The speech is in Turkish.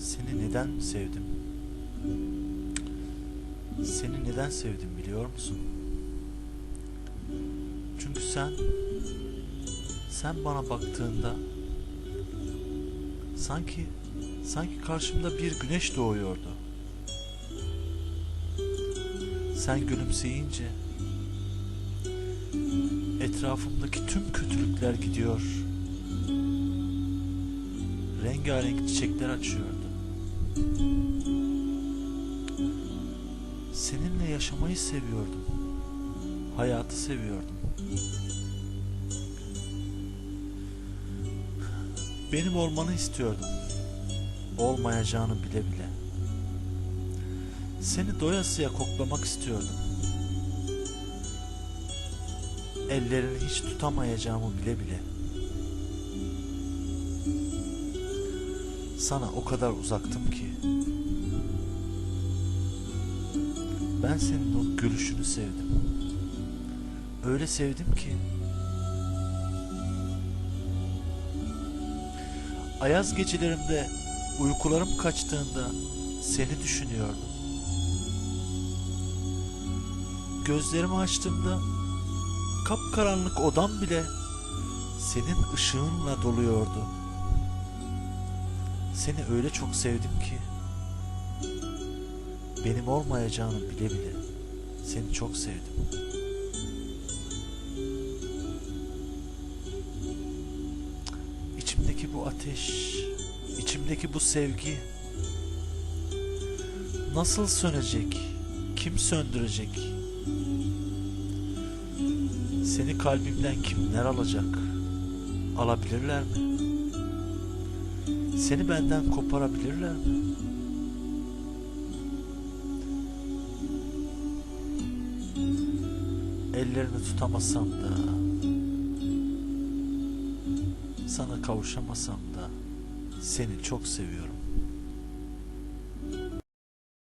Seni neden sevdim? Seni neden sevdim biliyor musun? Çünkü sen sen bana baktığında sanki sanki karşımda bir güneş doğuyordu. Sen gülümseyince etrafımdaki tüm kötülükler gidiyor. Rengarenk çiçekler açıyordu. Seninle yaşamayı seviyordum. Hayatı seviyordum. Benim olmanı istiyordum. Olmayacağını bile bile. Seni doyasıya koklamak istiyordum. Ellerini hiç tutamayacağımı bile bile. Sana o kadar uzaktım ki. Ben senin o gülüşünü sevdim. Öyle sevdim ki. Ayaz gecelerimde uykularım kaçtığında seni düşünüyordum. Gözlerimi açtığımda kapkaranlık odam bile senin ışığınla doluyordu. Seni öyle çok sevdim ki benim olmayacağını bile bile seni çok sevdim. İçimdeki bu ateş, içimdeki bu sevgi nasıl sönecek? Kim söndürecek? Seni kalbimden kimler alacak? Alabilirler mi? Seni benden koparabilirler mi? Ellerini tutamasam da Sana kavuşamasam da Seni çok seviyorum